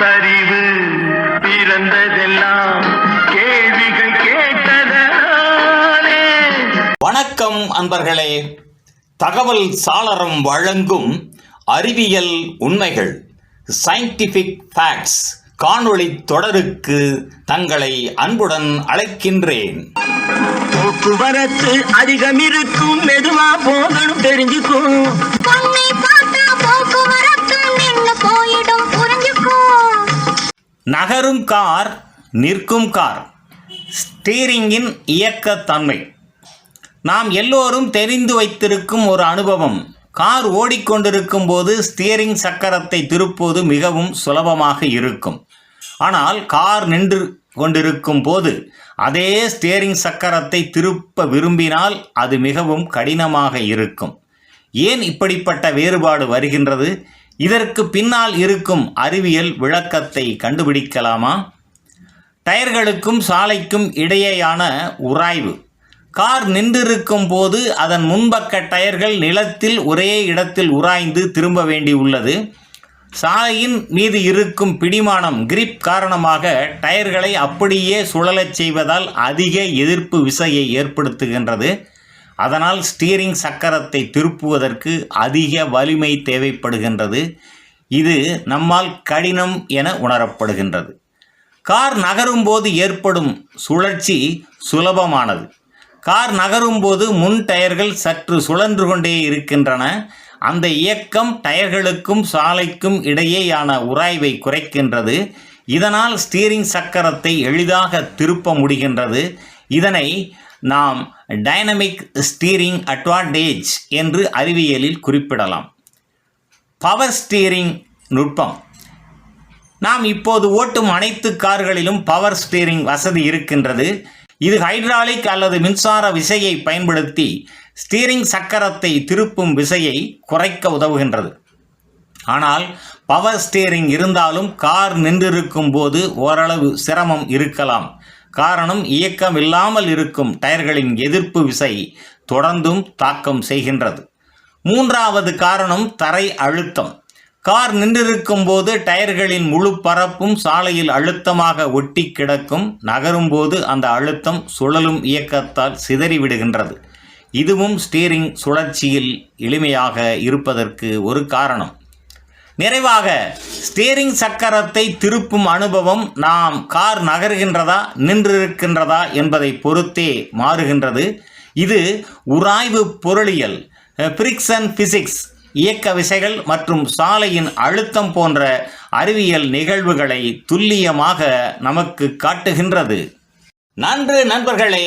பகுத்தறிவு பிறந்ததெல்லாம் கேள்விகள் கேட்டதனாலே வணக்கம் அன்பர்களே. தகவல் சாளரம் வழங்கும் அறிவியல் உண்மைகள் சயின்டிஃபிக் ஃபேக்ட்ஸ் காணொளி தொடருக்கு தங்களை அன்புடன் அழைக்கின்றேன். போக்குவரத்து அதிகம் இருக்கும் மெதுவா போகணும் தெரிஞ்சுக்கும் நகரும் கார் நிற்கும் கார். ஸ்டீரிங்கின் இயக்கத்தன்மை நாம் எல்லோரும் தெரிந்து வைத்திருக்கும் ஒரு அனுபவம். கார் ஓடிக்கொண்டிருக்கும் போது ஸ்டியரிங் சக்கரத்தை திருப்புவது மிகவும் சுலபமாக இருக்கும். ஆனால் கார் நின்று கொண்டிருக்கும் போது அதே ஸ்டியரிங் சக்கரத்தை திருப்ப விரும்பினால் அது மிகவும் கடினமாக இருக்கும். ஏன் இப்படிப்பட்ட வேறுபாடு வருகின்றது? இதற்கு பின்னால் இருக்கும் அறிவியல் விளக்கத்தை கண்டுபிடிக்கலாமா? டயர்களுக்கும் சாலைக்கும் இடையேயான உராய்வு. கார் நின்றிருக்கும் போது அதன் முன்பக்க டயர்கள் நிலத்தில் ஒரே இடத்தில் உராய்ந்து திரும்ப வேண்டியுள்ளது சாலையின் மீது இருக்கும் பிடிமானம் கிரிப் காரணமாக டயர்களை அப்படியே சுழலச் செய்வதால் அதிக எதிர்ப்பு விசையை ஏற்படுத்துகின்றது. அதனால் ஸ்டீரிங் சக்கரத்தை திருப்புவதற்கு அதிக வலிமை தேவைப்படுகின்றது. இது நம்மால் கடினம் என உணரப்படுகின்றது. கார் நகரும்போது ஏற்படும் சுழற்சி சுலபமானது. கார் நகரும்போது முன் டயர்கள் சற்று சுழன்று கொண்டே இருக்கின்றன. அந்த இயக்கம் டயர்களுக்கும் சாலைக்கும் இடையேயான உராய்வை குறைக்கின்றது. இதனால் ஸ்டீரிங் சக்கரத்தை எளிதாக திருப்ப முடிகின்றது. இதனை நாம் டைனமிக் ஸ்டீரிங் அட்வான்டேஜ் என்று அறிவியலில் குறிப்பிடலாம். பவர் ஸ்டீரிங் நுட்பம். நாம் இப்போது ஓட்டும் அனைத்து கார்களிலும் பவர் ஸ்டீரிங் வசதி இருக்கின்றது. இது ஹைட்ராலிக் அல்லது மின்சார விசையை பயன்படுத்தி ஸ்டீரிங் சக்கரத்தை திருப்பும் விசையை குறைக்க உதவுகின்றது. ஆனால் பவர் ஸ்டீரிங் இருந்தாலும் கார் நின்றிருக்கும் போது ஓரளவு சிரமம் இருக்கலாம். காரணம் இயக்கம் இல்லாமல் இருக்கும் டயர்களின் எதிர்ப்பு விசை தொடர்ந்தும் தாக்கம் செய்கின்றது. மூன்றாவது காரணம் தரை அழுத்தம். கார் நின்றிருக்கும் போது டயர்களின் முழு பரப்பும் சாலையில் அழுத்தமாக ஒட்டி கிடக்கும். நகரும்போது அந்த அழுத்தம் சுழலும் இயக்கத்தால் சிதறிவிடுகின்றது. இதுவும் ஸ்டீரிங் சுழற்சியில் எளிமையாக இருப்பதற்கு ஒரு காரணம். நிறைவாக ஸ்டீரிங் சக்கரத்தை திருப்பும் அனுபவம் நாம் கார் நகர்கின்றதா நின்றிருக்கின்றதா என்பதை பொறுத்தே மாறுகின்றது. இது உராய்வு பொருளியல் பிரிக்சன் பிசிக்ஸ் இயக்க விசைகள் மற்றும் சாலையின் அழுத்தம் போன்ற அறிவியல் நிகழ்வுகளை துல்லியமாக நமக்கு காட்டுகின்றது. நன்று நண்பர்களே